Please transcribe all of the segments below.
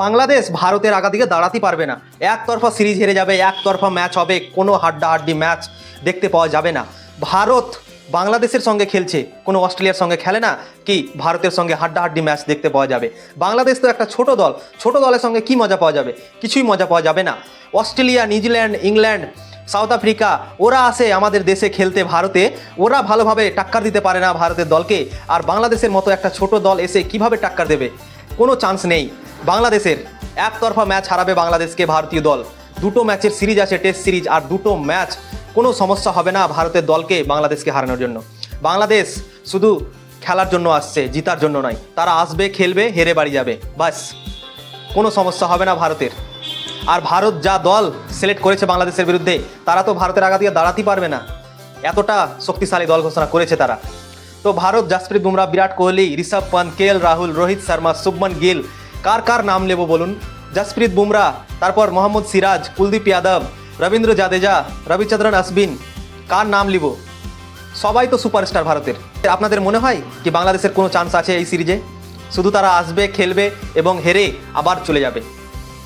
বাংলাদেশ ভারতের আগা দিকে দাঁড়াতে পারবে না। একতরফা সিরিজ হেরে যাবে, একতরফা ম্যাচ হবে, কোনো হাড্ডাহাড্ডি ম্যাচ দেখতে পাওয়া যাবে না। ভারত বাংলাদেশের সঙ্গে খেলছে, কোনো অস্ট্রেলিয়ার সঙ্গে খেলে না কি ভারতের সঙ্গে হাড্ডাহাড্ডি ম্যাচ দেখতে পাওয়া যাবে? বাংলাদেশ তো একটা ছোট দল, ছোট দলের সঙ্গে কি মজা পাওয়া যাবে? কিছুই মজা পাওয়া যাবে না। Australia, New Zealand, England, South Africa, ওরা আসে আমাদের দেশে খেলতে ভারতে, ওরা ভালোভাবে টাক্কার দিতে পারে না ভারতের দলকে। আর বাংলাদেশের মতো একটা ছোট দল এসে কীভাবে টাক্কার দেবে? কোনো চান্স নেই। বাংলাদেশের একতরফা ম্যাচ হারাবে বাংলাদেশকে ভারতীয় দল। দুটো ম্যাচের সিরিজ আছে, টেস্ট সিরিজ, আর দুটো ম্যাচ কোনো সমস্যা হবে না ভারতের দলকে বাংলাদেশকে হারানোর জন্য। বাংলাদেশ শুধু খেলার জন্য আসছে, জিতার জন্য নয়। তারা আসবে, খেলবে, হেরে বাড়ি যাবে। বাস কোনো সমস্যা হবে না ভারতের। আর ভারত যা দল সিলেক্ট করেছে বাংলাদেশের বিরুদ্ধে, তারা তো ভারতের আগা দিয়ে দাঁড়াতেই পারবে না। এতটা শক্তিশালী দল ঘোষণা করেছে তারা। তো ভারত, জাসপ্রীত বুমরা, বিরাট কোহলি, ঋষভ পন্ত কে রাহুল, রোহিত শর্মা, শুভমন গিল কার কার নাম নেব বলুন? জাসপ্রীত বুমরা, তারপর মোহাম্মদ সিরাজ, কুলদীপ যাদব, রবীন্দ্র জাদেজা, রবিচন্দ্রন অশ্বিন কার নাম লিব? সবাই তো সুপারস্টার ভারতের। আপনাদের মনে হয় কি বাংলাদেশের কোনো চান্স আছে এই সিরিজে? শুধু তারা আসবে, খেলবে এবং হেরে আবার চলে যাবে।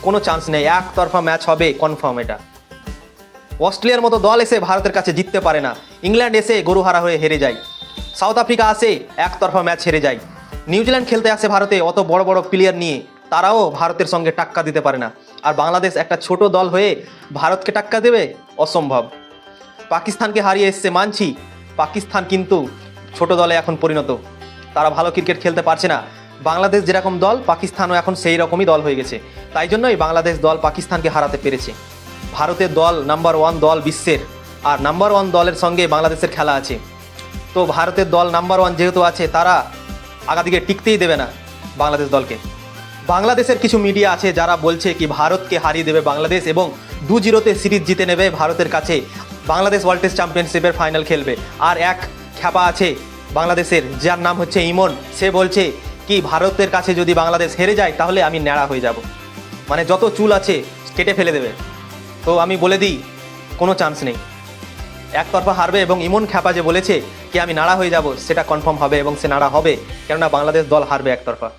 কোনো চান্স নেই। একতরফা ম্যাচ হবে কনফার্ম এটা। অস্ট্রেলিয়ার মতো দল এসে ভারতের কাছে জিততে পারে না। ইংল্যান্ড এসে গরুহারা হয়ে হেরে যায়। সাউথ আফ্রিকা আসে, একতরফা ম্যাচ হেরে যায়। নিউজিল্যান্ড খেলতে আসে ভারতে অত বড় বড় প্লেয়ার নিয়ে। তারাও ভারতের সঙ্গে টাক্কা দিতে পারে না। আর বাংলাদেশ একটা ছোট দল হয়ে ভারতকে টাক্কা দেবে, অসম্ভব। পাকিস্তানকে হারিয়ে এসছে মানছি। পাকিস্তান কিন্তু ছোট দলে এখন পরিণত। তারা ভালো ক্রিকেট খেলতে পারছে না। বাংলাদেশ যেরকম দল, পাকিস্তানও এখন সেই রকমই দল হয়ে গেছে। তাই জন্যই বাংলাদেশ দল পাকিস্তানকে হারাতে পেরেছে। ভারতের দল নাম্বার ওয়ান দল বিশ্বের। আর নাম্বার ওয়ান দলের সঙ্গে বাংলাদেশের খেলা আছে। তো ভারতের দল নাম্বার ওয়ান যেহেতু আছে, তারা আগাদিকে টিকতেই দেবে না বাংলাদেশ দলকে। বাংলাদেশের কিছু মিডিয়া আছে যারা বলছে কি ভারতকে হারিয়ে দেবে বাংলাদেশ এবং দু জিরোতে সিরিজ জিতে নেবে ভারতের কাছে। বাংলাদেশ ওয়ার্ল্ড টেস্ট চ্যাম্পিয়নশিপের ফাইনাল খেলবে। আর এক খ্যাপা আছে বাংলাদেশের, যার নাম হচ্ছে ইমন। সে বলছে কি, ভারতের কাছে যদি বাংলাদেশ হেরে যায়, তাহলে আমি ন্যাড়া হয়ে যাব। মানে যত চুল আছে কেটে ফেলে দেবে। তো আমি বলে দিই, কোনো চান্স নেই। একতরফা হারবে এবং ইমন খ্যাপা যে বলেছে, কি আমি নাড়া হয়ে যাব, সেটা কনফার্ম হবে এবং সে নাড়া হবে। কেননা বাংলাদেশ দল হারবে একতরফা।